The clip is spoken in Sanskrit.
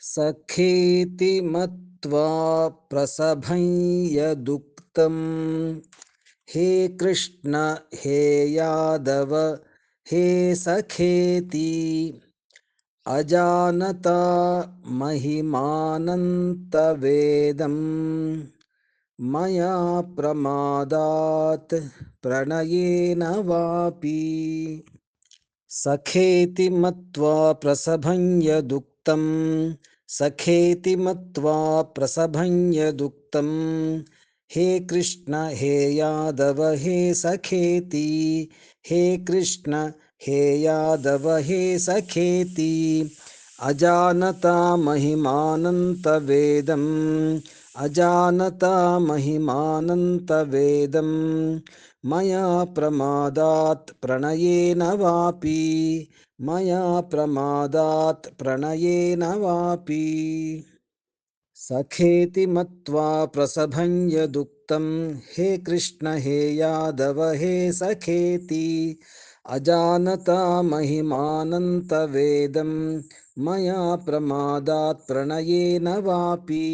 सखेति मत्वा प्रसभं यदुक्तम् हे कृष्ण हे यादव हे सखेति अजानता महिमानन्तवेदम् मया प्रमादात् प्रणयेन वापि। सखेति मत्वा प्रसभं यदुक्तं सखेति मत्वा प्रसभं यदुक्तं हे कृष्ण, हे यादव, हे सखेति। हे कृष्ण, हे यादव, हे सखेति। अजानता महिमानन्तवेदम् अजानता महिमानन्तवेदम् मया प्रमादात् प्रणयेन वापि मया प्रमादात् प्रणयेन वापि। सखेति मत्वा प्रसभं यदुक्तं हे कृष्ण हे यादव हे सखेति अजानता महिमानन्तवेदं मया प्रमादात् प्रणयेन वापि